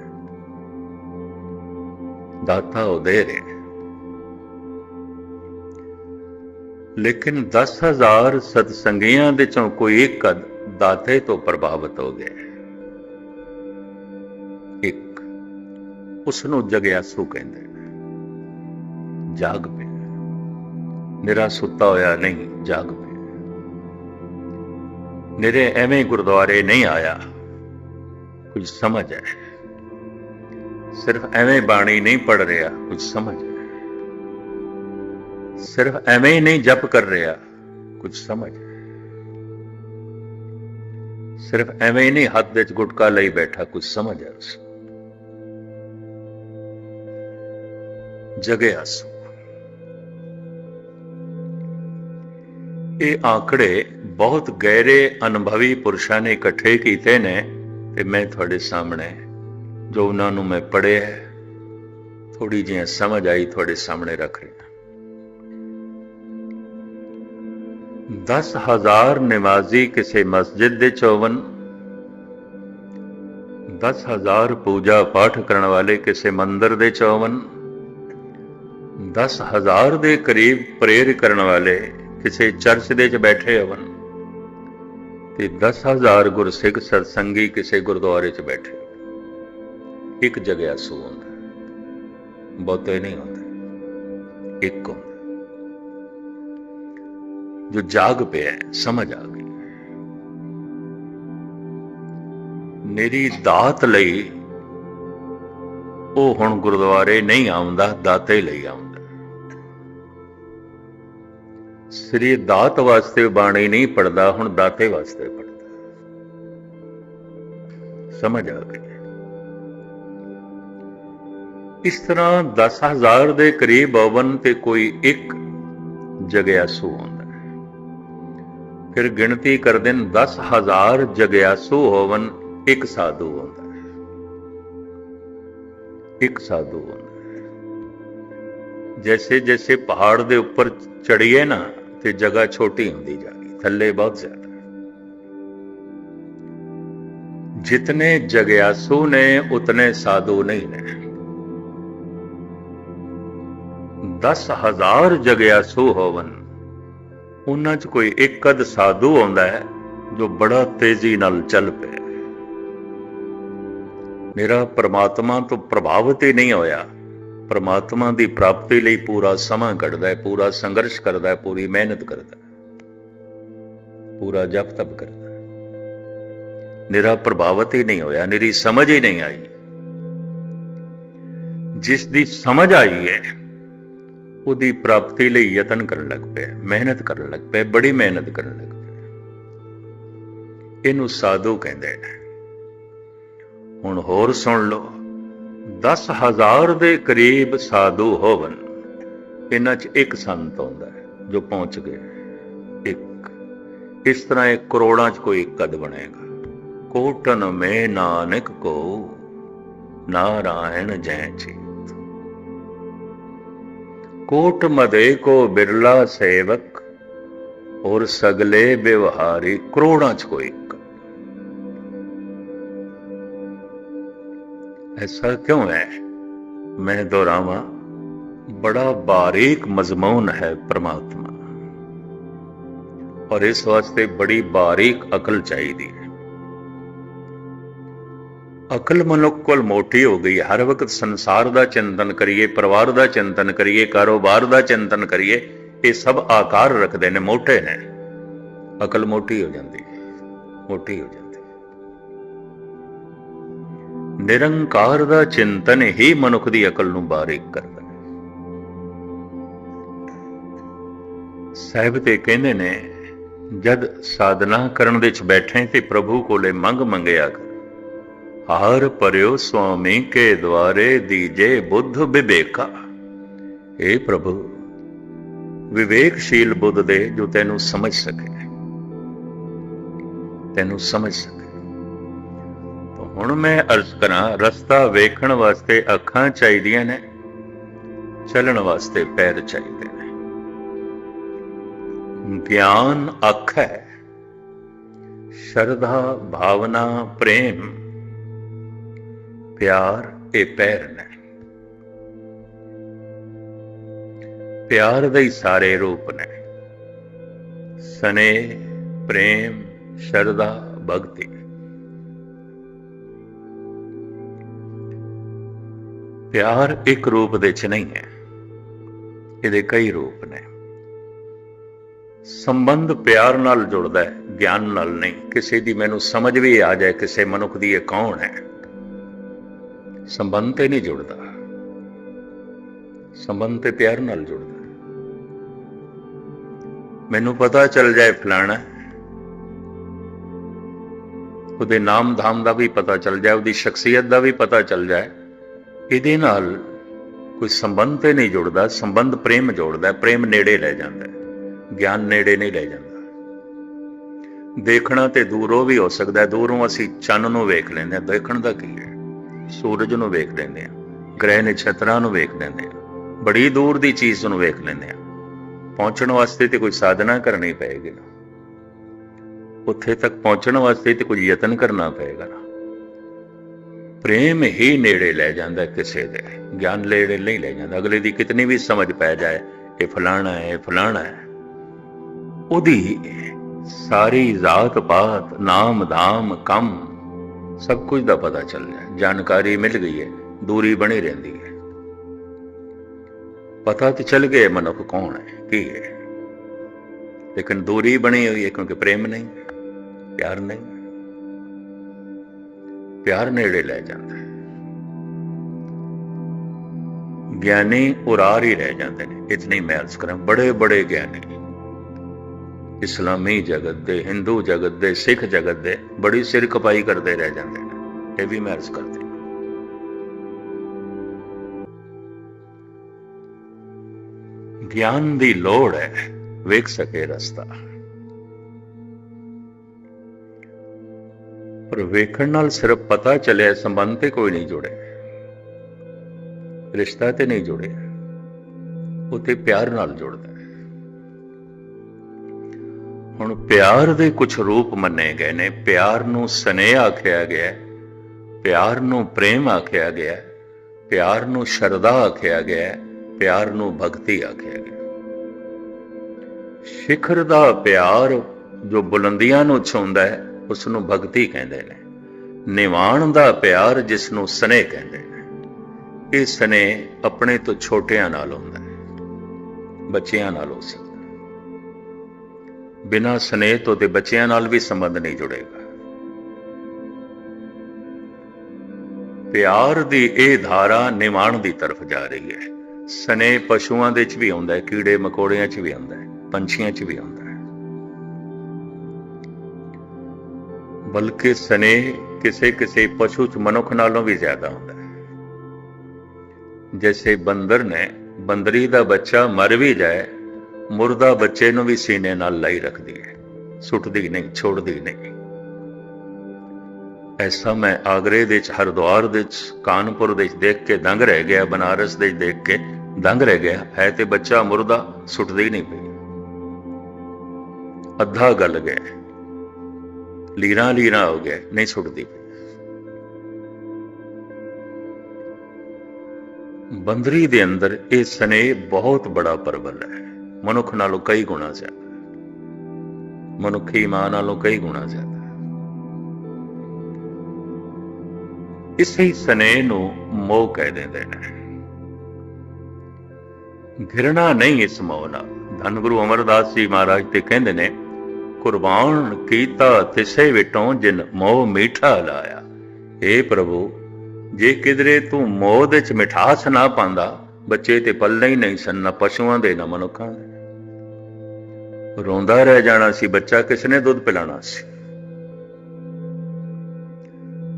ਦਾਤਾ ਉਹ ਦੇ ਰਿਹਾ ਲੇਕਿਨ 10000 ਸਤਸੰਗੀਆਂ ਦੇ ਚੋਂ ਕੋਈ ਇੱਕ ਦਾਤੇ ਤੋਂ ਪ੍ਰਭਾਵਿਤ ਹੋ ਗਿਆ ਇੱਕ ਉਸ ਨੂੰ ਜਗਿਆਸੂ ਕਹਿੰਦੇ ਜਾਗ ਪਿਆ। ਨਿਰਾ ਸੁੱਤਾ ਹੋਇਆ ਨਹੀਂ, ਜਾਗ ਪਿਆ। ਨਿਰੇ ਐਵੇਂ ਗੁਰਦੁਆਰੇ ਨਹੀਂ ਆਇਆ। ਕੁਝ ਸਮਝ ਹੈ। ਸਿਰਫ ਐਵੇਂ ਬਾਣੀ ਨਹੀਂ ਪੜ ਰਿਹਾ, ਕੁਝ ਸਮਝ ਹੈ। ਸਿਰਫ ਐਵੇਂ ਹੀ ਨਹੀਂ ਜਪ ਕਰ ਰਿਹਾ, ਕੁਝ ਸਮਝ ਹੈ। ਸਿਰਫ ਐਵੇਂ ਹੀ ਨਹੀਂ ਹੱਥ ਵਿੱਚ ਗੁਟਕਾ ਲਈ ਬੈਠਾ, ਕੁਝ ਸਮਝ ਹੈ ਉਸ ਜਗਿਆ ਆਸੂ ਇਹ ਆંકੜੇ ਬਹੁਤ ਗਹਿਰੇ ਅਨੁਭਵੀ ਪੁਰਸ਼ਾਂ ਨੇ ਇਕੱਠੇ ਕੀਤੇ ਨੇ ਤੇ ਮੈਂ ਤੁਹਾਡੇ ਸਾਹਮਣੇ ਜੋ ਉਹਨਾਂ ਨੂੰ ਮੈਂ ਪੜ੍ਹਿਆ ਥੋੜੀ ਜਿਹੀ ਸਮਝ ਆਈ ਤੁਹਾਡੇ ਸਾਹਮਣੇ ਰੱਖ ਰਿਹਾ 10000 ਨਿਵਾਜ਼ੀ ਕਿਸੇ ਮਸਜਿਦ ਦੇ 54 10000 ਪੂਜਾ ਪਾਠ ਕਰਨ ਵਾਲੇ ਕਿਸੇ ਮੰਦਰ ਦੇ 54 10000 ਦੇ ਕਰੀਬ ਪ੍ਰੇਰ ਕਰਨ ਵਾਲੇ ਕਿਸੇ ਚਰਚ ਦੇ ਚ ਬੈਠੇ ਹੋਣ ਤੇ 10000 ਗੁਰਸਿੱਖ ਸਤਸੰਗੀ ਕਿਸੇ ਗੁਰਦੁਆਰੇ ਚ ਬੈਠੇ ਇੱਕ ਜਗ੍ਹਾ ਸੂ ਹੁੰਦਾ ਬਹੁਤੇ ਨਹੀਂ ਹੁੰਦੇ, ਇੱਕ ਹੁੰਦਾ ਜੋ ਜਾਗ ਪਿਆ ਸਮਝ ਆ ਗਈ। ਮੇਰੀ ਦਾਤ ਲਈ ਉਹ ਹੁਣ ਗੁਰਦੁਆਰੇ ਨਹੀਂ ਆਉਂਦਾ, ਦਾਤੇ ਲਈ ਆਉਂਦਾ। ਸ੍ਰੀ ਦਾਤ ਵਾਸਤੇ ਬਾਣੀ ਨਹੀਂ ਪੜਦਾ ਹੁਣ ਦਾਤੇ ਵਾਸਤੇ ਪੜਦਾ ਸਮਝ ਆ ਗਈ ਇਸ ਤਰ੍ਹਾਂ 10000 ਦੇ ਕਰੀਬ ਹੋਵਨ ਤੇ ਕੋਈ ਇੱਕ ਜਗਿਆਸੂ ਹੁੰਦਾ ਫਿਰ ਗਿਣਤੀ ਕਰਦੇ ਨੇ 10000 ਜਗਿਆਸੂ ਹੋਵਨ ਇੱਕ ਸਾਧੂ ਹੁੰਦਾ ਹੈ। ਇੱਕ ਸਾਧੂ ਹੁੰਦਾ ਹੈ। ਜੈਸੇ ਜੈਸੇ ਪਹਾੜ ਦੇ ਉੱਪਰ ਚੜੀਏ ਨਾ ਤੇ ਜਗ੍ਹਾ ਛੋਟੀ ਹੁੰਦੀ ਜਾ ਰਹੀ ਥੱਲੇ ਬਹੁਤ ਜ਼ਿਆਦਾ। ਜਿਤਨੇ ਜਗਿਆਸੂ ਨੇ, ਉਤਨੇ ਸਾਧੂ ਨਹੀਂ ਨੇ। 10000 ਜਗਿਆਸੂ ਹੋਵਨ, ਉਹਨਾਂ 'ਚ ਕੋਈ ਇੱਕ ਅਦ ਸਾਧੂ ਆਉਂਦਾ ਹੈ, ਜੋ ਬੜਾ ਤੇਜ਼ੀ ਨਾਲ ਚੱਲ ਪਿਆ। ਮੇਰਾ ਪ੍ਰਮਾਤਮਾ ਤੋਂ ਪ੍ਰਭਾਵਿਤ ਹੀ ਨਹੀਂ ਹੋਇਆ। ਪਰਮਾਤਮਾ ਦੀ ਪ੍ਰਾਪਤੀ ਲਈ ਪੂਰਾ ਸਮਾਂ ਕੱਢਦਾ ਹੈ, ਪੂਰਾ ਸੰਘਰਸ਼ ਕਰਦਾ ਹੈ, ਪੂਰੀ ਮਿਹਨਤ ਕਰਦਾ ਹੈ। ਪੂਰਾ ਜਪ ਤਪ ਕਰਦਾ ਹੈ। ਨਿਰਾ ਪ੍ਰਭਾਵਿਤ ਹੀ ਨਹੀਂ ਹੋਇਆ, ਨਿਰੀ ਸਮਝ ਹੀ ਨਹੀਂ ਆਈ। ਜਿਸ ਦੀ ਸਮਝ ਆਈ ਹੈ, ਉਹਦੀ ਪ੍ਰਾਪਤੀ ਲਈ ਯਤਨ ਕਰਨ ਲੱਗ ਪਿਆ, ਮਿਹਨਤ ਕਰਨ ਲੱਗ ਪਿਆ, ਬੜੀ ਮਿਹਨਤ ਕਰਨ ਲੱਗ ਪਿਆ। ਇਹਨੂੰ ਸਾਧੂ ਕਹਿੰਦੇ ਨੇ। ਹੁਣ ਹੋਰ ਸੁਣ ਲਓ। 10000 ਦੇ ਕਰੀਬ ਸਾਧੂ ਹੋਵਨ। ਇਹਨਾਂ 'ਚ ਇੱਕ ਸੰਤ ਆਉਂਦਾ ਹੈ, ਜੋ ਪਹੁੰਚ ਗਏ ਇੱਕ। ਇਸ ਤਰ੍ਹਾਂ ਇਹ ਕਰੋੜਾਂ 'ਚ ਕੋਈ ਇੱਕ ਕਦ ਬਣੇਗਾ। ਕੋਟਨ ਮੇ ਨਾਨਕ ਕੋ ਨਾਰਾਇਣ ਜੈ ਚੀਤ। ਕੋਟ ਮਦੇ ਕੋ ਬਿਰਲਾ ਸੇਵਕ, ਔਰ ਸਗਲੇ ਵਿਵਹਾਰੀ ਕਰੋੜਾਂ 'ਚ ਕੋਈ ਐਸਾ ਕਿਉਂ ਹੈ ਮੈਂ ਦੁਹਰਾਵਾਂ ਬੜਾ ਬਾਰੀਕ ਮਜ਼ਮੂਨ ਹੈ ਪ੍ਰਮਾਤਮਾ ਔਰ ਇਸ ਵਾਸਤੇ ਬੜੀ ਬਾਰੀਕ ਅਕਲ ਚਾਹੀਦੀ ਹੈ ਅਕਲ ਮਨੁੱਖ ਕੋਲ ਮੋਟੀ ਹੋ ਗਈ ਹਰ ਵਕਤ ਸੰਸਾਰ ਦਾ ਚਿੰਤਨ ਕਰੀਏ ਪਰਿਵਾਰ ਦਾ ਚਿੰਤਨ ਕਰੀਏ ਕਾਰੋਬਾਰ ਦਾ ਚਿੰਤਨ ਕਰੀਏ ਇਹ ਸਭ ਆਕਾਰ ਰੱਖਦੇ ਨੇ ਮੋਟੇ ਨੇ ਅਕਲ ਮੋਟੀ ਹੋ ਜਾਂਦੀ ਹੈ ਮੋਟੀ ਹੋ ਜਾਂਦੀ ਨਿਰੰਕਾਰ ਦਾ ਚਿੰਤਨ ਹੀ ਮਨੁੱਖ ਦੀ ਅਕਲ ਨੂੰ ਬਾਰੀਕ ਕਰਦਾ ਹੈ ਸਾਹਿਬ ਤੇ ਕਹਿੰਦੇ ਨੇ ਜਦ ਸਾਧਨਾ ਕਰਨ ਵਿੱਚ ਬੈਠੇ ਤੇ ਪ੍ਰਭੂ ਕੋਲੇ ਮੰਗ ਮੰਗਿਆ ਕਰ ਹਾਰ ਪਰਿਓ ਸੁਆਮੀ ਕੇ ਦਵਾਰੇ ਦੀਜੇ ਬੁੱਧ ਵਿਵੇਕਾ हे ਪ੍ਰਭੂ ਵਿਵੇਕਸ਼ੀਲ ਬੁੱਧ ਦੇ ਜੋ ਤੈਨੂੰ ਸਮਝ ਸਕੇ ਤੈਨੂੰ ਸਮਝ ਸਕੇ ਹੁਣ ਮੈਂ ਅਰਜ਼ ਕਰਾਂ, ਰਸਤਾ ਵੇਖਣ ਵਾਸਤੇ ਅੱਖਾਂ ਚਾਹੀਦੀਆਂ ਨੇ, ਚੱਲਣ ਵਾਸਤੇ ਪੈਰ ਚਾਹੀਦੇ ਨੇ। ਗਿਆਨ ਅੱਖ ਹੈ, ਸ਼ਰਧਾ, ਭਾਵਨਾ, ਪ੍ਰੇਮ, ਪਿਆਰ ਇਹ ਪੈਰ ਨੇ। ਪਿਆਰ ਦੇ ਹੀ ਸਾਰੇ ਰੂਪ ਨੇ। ਸਨੇ ਪ੍ਰੇਮ, ਸ਼ਰਧਾ, ਭਗਤੀ। ਪਿਆਰ ਇੱਕ ਰੂਪ ਦੇ ਚ ਨਹੀਂ ਹੈ। ਇਹਦੇ ਕਈ ਰੂਪ ਨੇ। ਸੰਬੰਧ ਪਿਆਰ ਨਾਲ ਜੁੜਦਾ ਹੈ, ਗਿਆਨ ਨਾਲ ਨਹੀਂ। ਕਿਸੇ ਦੀ ਮੈਨੂੰ ਸਮਝ ਵੀ ਆ ਜਾਏ, ਕਿਸੇ ਮਨੁੱਖ ਦੀ ਇਹ ਕੌਣ ਹੈ? ਸੰਬੰਧ ਤੇ ਨਹੀਂ ਜੁੜਦਾ। ਸੰਬੰਧ ਤੇ ਪਿਆਰ ਨਾਲ ਜੁੜਦਾ। ਮੈਨੂੰ ਪਤਾ ਚੱਲ ਜਾਏ ਫਲਾਣਾ, ਉਹਦੇ ਨਾਮ ਧਾਮ ਦਾ ਵੀ ਪਤਾ ਚੱਲ ਜਾਏ, ਉਹਦੀ ਸ਼ਖਸੀਅਤ ਦਾ ਵੀ ਪਤਾ ਚੱਲ ਜਾਏ। ਇਹਦੇ ਨਾਲ ਕੋਈ ਸੰਬੰਧ ਤੇ ਨਹੀਂ ਜੁੜਦਾ, ਸੰਬੰਧ ਪ੍ਰੇਮ ਜੋੜਦਾ, ਪ੍ਰੇਮ ਨੇੜੇ ਲੈ ਜਾਂਦਾ ਗਿਆਨ ਨੇੜੇ ਨਹੀਂ ਲੈ ਜਾਂਦਾ। ਦੇਖਣਾ ਤੇ ਦੂਰੋਂ ਵੀ ਹੋ ਸਕਦਾ ਦੂਰੋਂ ਅਸੀਂ ਚੰਨ ਨੂੰ ਵੇਖ ਲੈਂਦੇ ਹਾਂ, ਦੇਖਣ ਦਾ ਕੀ ਹੈ? ਸੂਰਜ ਨੂੰ ਵੇਖ ਲੈਂਦੇ ਹਾਂ, ਗ੍ਰਹਿ ਨਛਤਰਾਂ ਨੂੰ ਵੇਖ ਲੈਂਦੇ ਹਾਂ, ਬੜੀ ਦੂਰ ਦੀ ਚੀਜ਼ ਨੂੰ ਵੇਖ ਲੈਂਦੇ ਹਾਂ। ਪਹੁੰਚਣ ਵਾਸਤੇ ਤੇ ਕੋਈ ਸਾਧਨਾ ਕਰਨੀ ਪਏਗੀ ਉੱਥੇ ਤੱਕ ਪਹੁੰਚਣ ਵਾਸਤੇ ਤੇ ਕੁਝ ਯਤਨ ਕਰਨਾ ਪਏਗਾ ਨਾ। ਪ੍ਰੇਮ ਹੀ ਨੇੜੇ ਲੈ ਜਾਂਦਾ ਕਿਸੇ ਦੇ, ਗਿਆਨ ਨੇੜੇ ਨਹੀਂ ਲੈ ਜਾਂਦਾ। ਅਗਲੇ ਦੀ ਕਿਤਨੀ ਵੀ ਸਮਝ ਪੈ ਜਾਏ, ਇਹ ਫਲਾਣਾ ਹੈ, ਇਹ ਫਲਾਣਾ ਹੈ। ਉਹਦੀ ਸਾਰੀ ਜ਼ਾਤ ਪਾਤ, ਨਾਮ ਧਾਮ, ਕੰਮ, ਸਭ ਕੁਝ ਦਾ ਪਤਾ ਚੱਲ ਜਾਏ ਜਾਣਕਾਰੀ ਮਿਲ ਗਈ ਹੈ, ਦੂਰੀ ਬਣੀ ਰਹਿੰਦੀ ਹੈ। ਪਤਾ ਤੇ ਚੱਲ ਗਿਆ ਮਨੁੱਖ ਕੌਣ ਹੈ, ਕੀ ਹੈ। ਲੇਕਿਨ ਦੂਰੀ ਬਣੀ ਹੋਈ ਹੈ ਕਿਉਂਕਿ ਪ੍ਰੇਮ ਨਹੀਂ, ਪਿਆਰ ਨਹੀਂ। ਪਿਆਰ ਨੇੜੇ ਲੈ ਜਾਂਦਾ ਹੈ। ਗਿਆਨੀ ਉਰਾਰ ਹੀ ਰਹਿ ਜਾਂਦੇ ਨੇ। ਇਤਨੀ ਮੈਂ ਅਰਜ਼ ਕਰਾਂ ਬੜੇ ਬੜੇ ਗਿਆਨੀ। ਇਸਲਾਮੀ ਜਗਤ ਦੇ, ਹਿੰਦੂ ਜਗਤ ਦੇ, ਸਿੱਖ ਜਗਤ ਦੇ ਬੜੀ ਸਿਰ ਕਪਾਈ ਕਰਦੇ ਰਹਿ ਜਾਂਦੇ ਨੇ। ਇਹ ਵੀ ਮੈਂ ਅਰਜ਼ ਕਰਦੀ ਗਿਆਨ ਦੀ ਲੋੜ ਹੈ। ਵੇਖ ਸਕੇ ਰਸਤਾ। ਪਰ ਵੇਖਣ ਨਾਲ ਸਿਰਫ ਪਤਾ ਚੱਲਿਆ ਸੰਬੰਧ ਤੇ ਕੋਈ ਨਹੀਂ ਜੁੜਿਆ। ਰਿਸ਼ਤਾ ਤੇ ਨਹੀਂ ਜੁੜਿਆ। ਉਹ ਤੇ ਪਿਆਰ ਨਾਲ ਜੁੜਦਾ ਹੁਣ ਪਿਆਰ ਦੇ ਕੁਝ ਰੂਪ ਮੰਨੇ ਗਏ ਨੇ। ਪਿਆਰ ਨੂੰ ਸਨੇਹ ਆਖਿਆ ਗਿਆ ਪਿਆਰ ਨੂੰ ਪ੍ਰੇਮ ਆਖਿਆ ਗਿਆ ਪਿਆਰ ਨੂੰ ਸ਼ਰਧਾ ਆਖਿਆ ਗਿਆ ਪਿਆਰ ਨੂੰ ਭਗਤੀ ਆਖਿਆ ਗਿਆ ਸਿਖਰ ਦਾ ਪਿਆਰ ਜੋ ਬੁਲੰਦੀਆਂ ਨੂੰ ਛੂੰਦਾ ਹੈ ਉਸ ਨੂੰ ਭਗਤੀ ਕਹਿੰਦੇ ਨੇ। ਨਿਵਾਣ ਦਾ ਪਿਆਰ ਜਿਸ ਨੂੰ ਸਨੇਹ ਕਹਿੰਦੇ ਨੇ। ਇਹ ਸਨੇਹ ਆਪਣੇ ਤੋਂ ਛੋਟਿਆਂ ਨਾਲ ਹੁੰਦਾ ਹੈ, ਬੱਚਿਆਂ ਨਾਲ ਹੋ ਸਕਦਾ ਹੈ। ਬਿਨਾਂ ਸਨੇਹ ਤੋਂ ਤੇ ਬੱਚਿਆਂ ਨਾਲ ਵੀ ਸੰਬੰਧ ਨਹੀਂ ਜੁੜੇਗਾ। ਪਿਆਰ ਦੀ ਇਹ ਧਾਰਾ ਨਿਵਾਣ ਦੀ ਤਰਫ ਜਾ ਰਹੀ ਹੈ। ਸਨੇਹ ਪਸ਼ੂਆਂ ਦੇ ਵਿੱਚ ਵੀ ਆਉਂਦਾ ਹੈ, ਕੀੜੇ ਮਕੌੜਿਆਂ ਚ ਵੀ ਆਉਂਦਾ ਹੈ, ਪੰਛੀਆਂ ਚ ਵੀ ਆਉਂਦਾ ਬਲਕਿ ਸਨੇਹ ਕਿਸੇ ਕਿਸੇ ਪਸ਼ੂ ਚ ਮਨੁੱਖ ਨਾਲੋਂ ਵੀ ਜ਼ਿਆਦਾ ਹੁੰਦਾ ਹੈ। ਜੈਸੇ ਬੰਦਰ ਨੇ ਬੰਦਰੀ ਦਾ ਬੱਚਾ ਮਰ ਵੀ ਜਾਏ, ਮੁਰਦਾ ਬੱਚੇ ਨੂੰ ਵੀ ਸੀਨੇ ਨਾਲ ਲਾਈ ਰੱਖਦੀ ਹੈ। ਸੁੱਟਦੀ ਨਹੀਂ, ਛੋੜਦੀ ਨਹੀਂ। ਐਸਾ ਮੈਂ ਆਗਰੇ ਦੇ ਚ, ਹਰਦੁਆਰ ਦੇ ਚ, ਕਾਨਪੁਰ ਦੇ ਚ ਦੇਖ ਕੇ ਦੰਗ ਰਹਿ ਗਿਆ, ਬਨਾਰਸ ਦੇ ਦੇਖ ਕੇ ਦੰਗ ਰਹਿ ਗਿਆ। ਹੈ ਤੇ ਬੱਚਾ ਮੁਰਦਾ, ਸੁੱਟਦੀ ਨਹੀਂ ਪਈ। ਅੱਧਾ ਗਲ ਗਿਆ ਲੀਰਾਂ ਲੀਰਾਂ ਹੋ ਗਏ, ਨਹੀਂ ਸੁੱਟਦੀ। ਪਈ ਬੰਦਰੀ ਦੇ ਅੰਦਰ ਇਹ ਸਨੇਹ ਬਹੁਤ ਬੜਾ ਪਰਬਲ ਹੈ। ਮਨੁੱਖ ਨਾਲੋਂ ਕਈ ਗੁਣਾ ਜ਼ਿਆਦਾ। ਮਨੁੱਖੀ ਮਾਂ ਨਾਲੋਂ ਕਈ ਗੁਣਾ ਜ਼ਿਆਦਾ। ਇਸੇ ਹੀ ਸਨੇਹ ਨੂੰ ਮੋਹ ਕਹਿ ਦਿੰਦੇ ਨੇ। ਘਿਰਣਾ ਨਹੀਂ ਇਸ ਮੋਹ ਨਾਲ। ਧੰਨ ਗੁਰੂ ਅਮਰਦਾਸ ਜੀ ਮਹਾਰਾਜ ਤੇ ਕਹਿੰਦੇ ਨੇ ਕੁਰਬਾਨ ਕੀਤਾ ਤਿਸੇ ਵਿਟੋਂ ਜਿਨ ਮੋਹ ਮੀਠਾ ਲਾਇਆ। ਏ ਪ੍ਰਭੂ, ਜੇ ਕਿਧਰੇ ਤੂੰ ਮੋਹ ਦੇ ਚ ਮਿਠਾਸ ਨਾ ਪਾਉਂਦਾ ਬੱਚੇ ਤੇ ਪੱਲੇ ਹੀ ਨਹੀਂ ਸਨ, ਨਾ ਪਸ਼ੂਆਂ ਦੇ, ਨਾ ਮਨੁੱਖਾਂ ਦੇ। ਰੋਂਦਾ ਰਹਿ ਜਾਣਾ ਸੀ ਬੱਚਾ ਕਿਸ ਨੇ ਦੁੱਧ ਪਿਲਾਣਾ ਸੀ?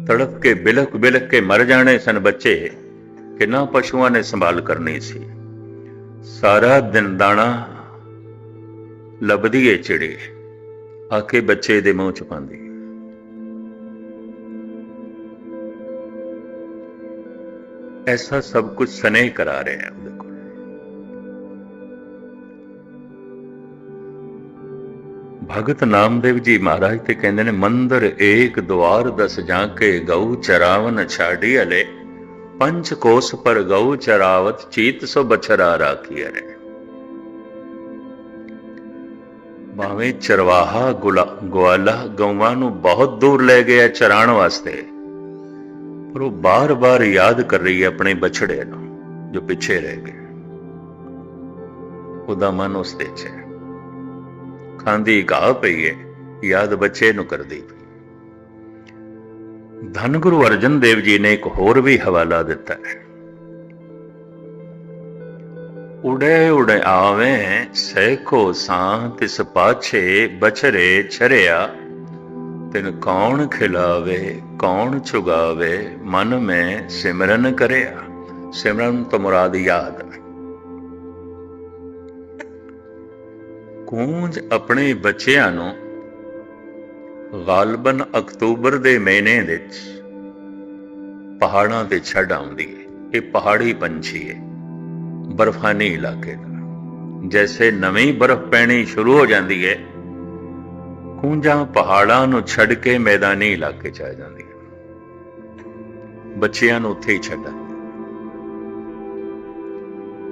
ਤੜਪ ਕੇ ਬਿਲਕ ਬਿਲਕ ਕੇ ਮਰ ਜਾਣੇ ਸਨ ਬੱਚੇ, ਕਿੰਨਾ ਪਸ਼ੂਆਂ ਨੇ ਸੰਭਾਲ ਕਰਨੀ ਸੀ। ਸਾਰਾ ਦਿਨ ਦਾਣਾ ਲੱਭਦੀ ਏ ਚਿੜੀ। ਆ ਕੇ ਬੱਚੇ ਦੇ ਮੂੰਹ ਚ ਪਾਉਂਦੀ। ਐਸਾ ਸਭ ਕੁਝ ਸਨੇ ਕਰਾ ਰਹੇ ਹੈ ਉਹਦੇ ਕੋਲ। ਭਗਤ ਨਾਮਦੇਵ ਜੀ ਮਹਾਰਾਜ ਤੇ ਕਹਿੰਦੇ ਨੇ, ਮੰਦਰ ਏਕ ਦੁਆਰ ਦਸ ਕੇ ਗਊ ਚਰਾਵਨ ਛਾੜੀ ਅਲੇ ਪੰਚ ਕੋਸ ਪਰ ਗਊ ਚਰਾਵਤ ਚੀਤ ਸੋ ਬਛਰਾ ਰਾਖੀ ਅਰੇ। ਭਾਵੇਂ ਚਰਵਾਹਾ ਗੁਲਾ ਗਵਾਲਾ ਗਊਆਂ ਨੂੰ ਬਹੁਤ ਦੂਰ ਲੈ ਗਿਆ ਚਰਾਉਣ ਵਾਸਤੇ, ਪਰ ਉਹ ਬਾਰ-ਬਾਰ ਯਾਦ ਕਰ ਰਹੀ ਹੈ ਆਪਣੇ ਬਛੜੇ ਨੂੰ, ਜੋ ਪਿੱਛੇ ਰਹਿ ਗਏ। ਉਹਦਾ ਮਨ ਉਸ ਤੇ 'ਚ ਖਾਂਦੀ ਘਾਹ ਪਈ ਹੈ ਯਾਦ ਬੱਚੇ ਨੂੰ ਕਰਦੀ ਪਈ। ਧੰਨ ਗੁਰੂ ਅਰਜਨ ਦੇਵ ਜੀ ਨੇ ਇੱਕ ਹੋਰ ਵੀ ਹਵਾਲਾ ਦਿੱਤਾ ਹੈ। ਉੜੇ ਉੜੇ ਆਵੇਂ ਸੈਕੋ ਸਾਹ ਤਿਸ ਪਾਛੇ ਬਛਰੇ ਛਰਿਆ। ਤਿਨ ਕੌਣ ਖਿਲਾਵੇ, ਕੌਣ ਚੁਗਾਵੇ ਮਨ ਮੈਂ ਸਿਮਰਨ ਕਰਿਆ। ਸਿਮਰਨ ਤੋਂ ਮੁਰਾਦ ਯਾਦ ਕੂੰਜ ਆਪਣੇ ਬੱਚਿਆਂ ਨੂੰ ਗਾਲਬਨ ਅਕਤੂਬਰ ਦੇ ਮਹੀਨੇ ਵਿੱਚ ਪਹਾੜਾਂ ਤੇ ਛੱਡ ਆਉਂਦੀ ਹੈ ਇਹ ਪਹਾੜੀ ਪੰਛੀ ਹੈ ਬਰਫਾਨੀ ਇਲਾਕੇ ਦਾ। ਜੈਸੇ ਨਵੀਂ ਬਰਫ਼ ਪੈਣੀ ਸ਼ੁਰੂ ਹੋ ਜਾਂਦੀ ਹੈ ਕੂੰਜਾਂ ਪਹਾੜਾਂ ਨੂੰ ਛੱਡ ਕੇ ਮੈਦਾਨੀ ਇਲਾਕੇ ਚ ਆ ਜਾਂਦੀਆਂ ਬੱਚਿਆਂ ਨੂੰ ਉੱਥੇ ਹੀ ਛੱਡਾਂ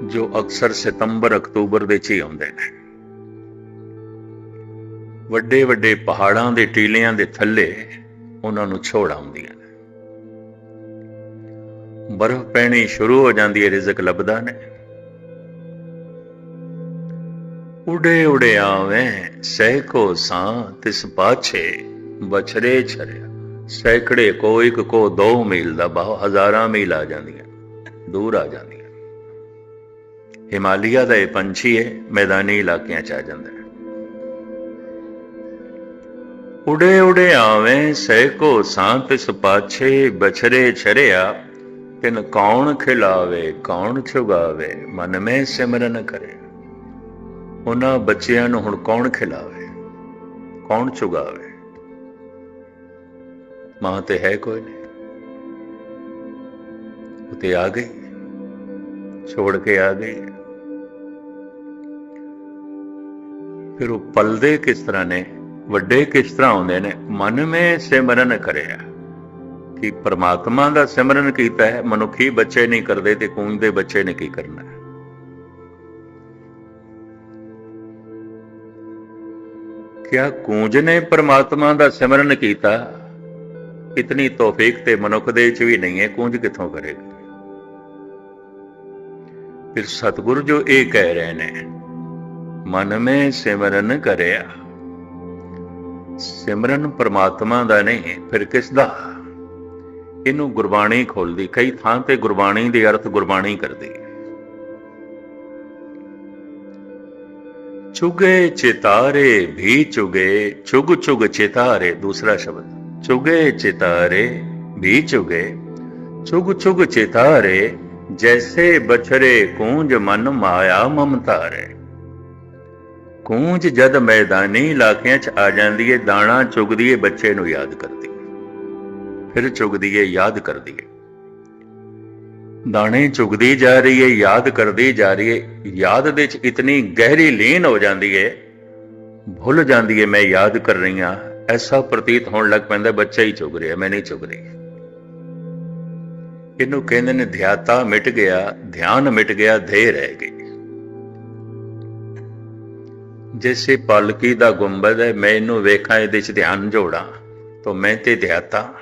ਜੋ ਅਕਸਰ ਸਤੰਬਰ, ਅਕਤੂਬਰ ਦੇ ਚ ਹੀ ਆਉਂਦੇ ਨੇ। ਵੱਡੇ ਵੱਡੇ ਪਹਾੜਾਂ ਦੇ ਟੀਲਿਆਂ ਦੇ ਥੱਲੇ ਉਹਨਾਂ ਨੂੰ ਛੋੜ ਆਉਂਦੀਆਂ ਨੇ। ਬਰਫ਼ ਪੈਣੀ ਸ਼ੁਰੂ ਹੋ ਜਾਂਦੀ ਹੈ ਰਿਜ਼ਕ ਲੱਭਦਾ ਨੇ। ਉਡੇ ਉਡੇ ਆਵੇਂ ਸੈਕੋ ਸਾਂ ਤਿਸ ਪਾਛੇ ਬਛਰੇ ਛਰਿਆ। ਸੈਕੜੇ ਕੋ, ਇੱਕ ਕੋ, ਦੋ ਮੀਲ ਦਾ ਬਾਹ, ਹਜ਼ਾਰਾਂ ਮੀਲ ਆ ਜਾਂਦੀਆਂ, ਦੂਰ ਆ ਜਾਂਦੀਆਂ। ਹਿਮਾਲਿਆ ਦਾ ਇਹ ਪੰਛੀ ਹੈ, ਮੈਦਾਨੀ ਇਲਾਕਿਆਂ ਚ ਆ ਜਾਂਦਾ ਹੈ। ਉਡੇ ਉਡੇ ਆਵੇਂ ਸੈਕੋ ਸਾਂ ਤਿਸ ਪਾਛੇ ਬਛਰੇ ਛਰਿਆ। ਤਿਨ ਕੌਣ ਖਿਲਾਵੇ, ਕੌਣ ਛੁਗਾਵੇ, ਮਨ ਮੈਂ ਸਿਮਰਨ ਕਰੇ। ਉਹਨਾਂ ਬੱਚਿਆਂ ਨੂੰ ਹੁਣ ਕੌਣ ਖਿਲਾਵੇ? ਕੌਣ ਚੁਗਾਵੇ? ਮਾਂ ਤੇ ਹੈ ਕੋਈ ਨਹੀਂ। ਉਹ ਤੇ ਆ ਗਈ। ਛੋੜ ਕੇ ਆ ਗਈ। ਫਿਰ ਉਹ ਪਲਦੇ ਕਿਸ ਤਰ੍ਹਾਂ ਨੇ? ਵੱਡੇ ਕਿਸ ਤਰ੍ਹਾਂ ਹੁੰਦੇ ਨੇ? ਮਨ ਮੇ ਸਿਮਰਨ ਕਰਿਆ। ਕਿ ਪਰਮਾਤਮਾ ਦਾ ਸਿਮਰਨ ਕੀਤਾ ਹੈ? ਮਨੁੱਖੀ ਬੱਚੇ ਨਹੀਂ ਕਰਦੇ ਤੇ ਕੂੰਜ ਦੇ ਬੱਚੇ ਨੇ ਕੀ ਕਰਨਾ? ਕਿਆ ਕੂੰਜ ਨੇ ਪਰਮਾਤਮਾ ਦਾ ਸਿਮਰਨ ਕੀਤਾ। ਇਤਨੀ ਤੋਫੀਕ ਤੇ ਮਨੁੱਖ ਦੇ ਵਿੱਚ ਵੀ ਨਹੀਂ ਹੈ ਕੂੰਜ ਕਿੱਥੋਂ ਕਰੇਗਾ? ਫਿਰ ਸਤਿਗੁਰੂ ਜੋ ਇਹ ਕਹਿ ਰਹੇ ਨੇ, ਮਨ ਮੇ ਸਿਮਰਨ ਕਰਿਆ। ਸਿਮਰਨ ਪਰਮਾਤਮਾ ਦਾ ਨਹੀਂ, ਫਿਰ ਕਿਸ ਦਾ? ਇਹਨੂੰ ਗੁਰਬਾਣੀ ਖੋਲਦੀ ਕਈ ਥਾਂ ਤੇ ਗੁਰਬਾਣੀ ਦੇ ਅਰਥ ਗੁਰਬਾਣੀ ਕਰਦੀ ਹੈ। ਚੁਗੇ ਚਿਤਾਰੇ ਵੀ ਚੁਗੇ, ਚੁਗ ਚੁਗ ਚਿਤਾਰੇ, ਦੂਸਰਾ ਸ਼ਬਦ। ਚੁਗੇ ਚਿਤਾਰੇ ਵੀ ਚੁਗੇ, ਚੁਗ ਚੁਗ ਚਿਤਾਰੇ, ਜੈਸੇ ਬਛਰੇ ਕੂੰਜ ਮਨ ਮਾਇਆ ਮਮਤਾਰੇ ਕੂੰਜ ਜਦ ਮੈਦਾਨੀ ਇਲਾਕਿਆਂ 'ਚ ਆ ਜਾਂਦੀ ਏ, ਦਾਣਾ ਚੁਗਦੀ ਏ, ਬੱਚੇ ਨੂੰ ਯਾਦ ਕਰਦੀ ਫਿਰ ਚੁਗਦੀ ਏ, ਯਾਦ ਕਰਦੀ ਏ। ਦਾਣੇ ਚੁਗਦੀ ਜਾ ਰਹੀ ਹੈ ਯਾਦ ਕਰਦੀ ਜਾ ਰਹੀ ਹੈ ਯਾਦ ਦੇ ਵਿੱਚ ਇਤਨੀ ਗਹਿਰੀ ਲੀਨ ਹੋ ਜਾਂਦੀ ਹੈ ਭੁੱਲ ਜਾਂਦੀ ਹੈ ਮੈਂ ਯਾਦ ਕਰ ਰਹੀ ਹਾਂ ਐਸਾ ਪ੍ਰਤੀਤ ਹੋਣ ਲੱਗ ਪੈਂਦਾ, ਬੱਚਾ ਹੀ ਚੁਗ ਰਿਹਾ, ਮੈਂ ਨਹੀਂ ਚੁਗ ਰਹੀ। ਇਹਨੂੰ ਕਹਿੰਦੇ ਨੇ, ਧਿਆਤਾ ਮਿਟ ਗਿਆ, ਧਿਆਨ ਮਿਟ ਗਿਆ ਦੇ ਰਹਿ ਗਈ। ਜੈਸੇ ਪਾਲਕੀ ਦਾ ਗੁੰਬਦ ਹੈ, ਮੈਂ ਇਹਨੂੰ ਵੇਖਾਂ, ਇਹਦੇ ਚ ਧਿਆਨ ਜੋੜਾਂ, ਤਾਂ ਮੈਂ ਤੇ ਧਿਆਤਾ।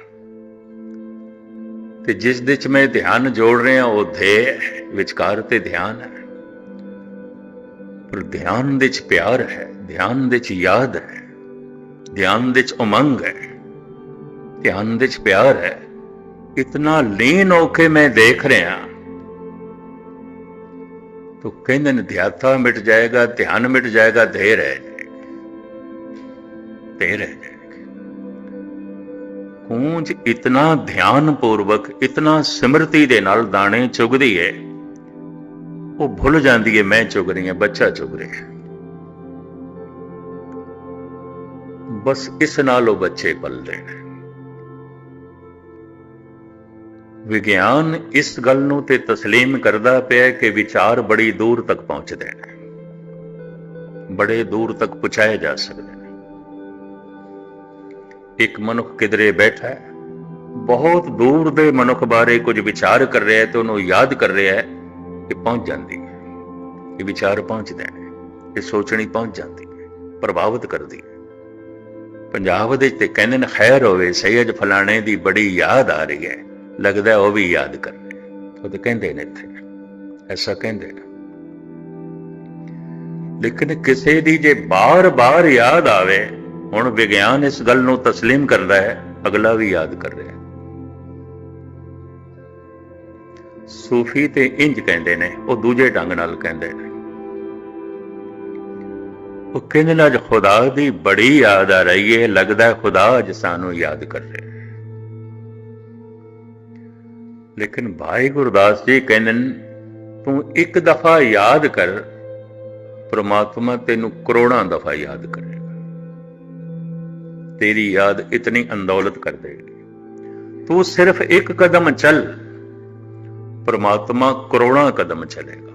ਤੇ ਜਿਸ ਦੇ ਚ ਮੈਂ ਧਿਆਨ ਜੋੜ ਰਿਹਾ, ਉਹ ਧੇ ਵਿਚਕਾਰ ਤੇ ਧਿਆਨ ਹੈ। ਪਰ ਧਿਆਨ ਦੇ ਚ ਪਿਆਰ ਹੈ, ਧਿਆਨ ਦੇ ਚ ਯਾਦ ਹੈ, ਧਿਆਨ ਦੇ ਚ ਉਮੰਗ ਹੈ, ਧਿਆਨ ਦੇ ਚ ਪਿਆਰ ਹੈ। ਇਤਨਾ ਲੀਨ ਹੋ ਕੇ ਮੈਂ ਦੇਖ ਰਿਹਾ। तो ਕਹਿੰਦੇ ਨੇ ਧਿਆਤਾ ਮਿਟ ਜਾਏਗਾ, ਧਿਆਨ ਮਿਟ ਜਾਏਗਾ, ਦੇ ਰਹਿ ਜਾਏਗਾ ਦੇ ਰਹਿ ਜਾਏਗਾ ਕੂੰਜ ਇਤਨਾ ਧਿਆਨ ਪੂਰਵਕ ਇਤਨਾ ਸਿਮਰਤੀ ਦੇ ਨਾਲ ਦਾਣੇ ਚੁਗਦੀ ਹੈ ਉਹ ਭੁੱਲ ਜਾਂਦੀ ਹੈ ਮੈਂ ਚੁਗ ਰਹੀ ਹਾਂ ਬੱਚਾ ਚੁਗ ਰਿਹਾ ਹੈ ਬਸ ਇਸ ਨਾਲ ਉਹ ਬੱਚੇ ਪਲਦੇ ਨੇ ਵਿਗਿਆਨ ਇਸ ਗੱਲ ਨੂੰ ਤੇ تسلیم ਕਰਦਾ ਪਿਆ ਕਿ ਵਿਚਾਰ ਬੜੀ ਦੂਰ ਤੱਕ ਪਹੁੰਚਦੇ ਨੇ ਬੜੇ ਦੂਰ ਤੱਕ ਪਹੁੰਚਾਏ ਜਾ ਸਕਦੇ ਨੇ ਇੱਕ ਮਨੁੱਖ ਕਿਧਰੇ ਬੈਠਾ ਹੈ, ਬਹੁਤ ਦੂਰ ਦੇ ਮਨੁੱਖ ਬਾਰੇ ਕੁਝ ਵਿਚਾਰ ਕਰ ਰਿਹਾ ਹੈ ਤੇ ਉਹਨੂੰ ਯਾਦ ਕਰ ਰਿਹਾ ਹੈ ਕਿ ਪਹੁੰਚ ਜਾਂਦੀ ਹੈ। ਇਹ ਵਿਚਾਰ ਪਹੁੰਚਦੇ ਨੇ ਇਹ ਸੋਚਣੀ ਪਹੁੰਚ ਜਾਂਦੀ ਹੈ, ਪ੍ਰਭਾਵਿਤ ਕਰਦੀ ਹੈ। ਪੰਜਾਬ ਦੇ ਤੇ ਕਹਿੰਦੇ ਨੇ, ਖੈਰ ਹੋਵੇ ਸੈਯਦ ਫਲਾਣੇ ਦੀ ਬੜੀ ਯਾਦ ਆ ਰਹੀ ਹੈ, ਲੱਗਦਾ ਉਹ ਵੀ ਯਾਦ ਕਰ ਰਿਹਾ ਉਹ ਤੇ ਕਹਿੰਦੇ ਨੇ ਇੱਥੇ, ਐਸਾ ਕਹਿੰਦੇ ਨੇ। ਲੇਕਿਨ ਕਿਸੇ ਦੀ ਜੇ ਬਾਰ-ਬਾਰ ਯਾਦ ਆਵੇ ਹੁਣ ਵਿਗਿਆਨ ਇਸ ਗੱਲ ਨੂੰ تسلیم ਕਰਦਾ ਹੈ ਅਗਲਾ ਵੀ ਯਾਦ ਕਰ ਰਿਹਾ ਹੈ ਸੂਫੀ ਤੇ ਇੰਜ ਕਹਿੰਦੇ ਨੇ ਉਹ ਦੂਜੇ ਢੰਗ ਨਾਲ ਕਹਿੰਦੇ ਨੇ ਉਹ ਕਹਿੰਦੇ ਨੇ ਅੱਜ ਖੁਦਾ ਦੀ ਬੜੀ ਯਾਦ ਆ ਰਹੀ ਹੈ ਲੱਗਦਾ ਹੈ ਖੁਦਾ ਅੱਜ ਸਾਨੂੰ ਯਾਦ ਕਰ ਰਿਹਾ ਹੈ ਲੇਕਿਨ ਭਾਈ ਗੁਰਦਾਸ ਜੀ ਕਹਿੰਦੇ ਨੇ ਤੂੰ ਇੱਕ ਦਫਾ ਯਾਦ ਕਰ ਪ੍ਰਮਾਤਮਾ ਤੈਨੂੰ ਕਰੋੜਾਂ ਦਫਾ ਯਾਦ ਕਰੇਗਾ ਤੇਰੀ ਯਾਦ ਇਤਨੀ ਅੰਦੌਲਤ ਕਰ ਦੇਗੀ। ਤੂੰ ਸਿਰਫ ਇੱਕ ਕਦਮ ਚੱਲ, ਪ੍ਰਮਾਤਮਾ ਕਰੋੜਾਂ ਕਦਮ ਚਲੇਗਾ।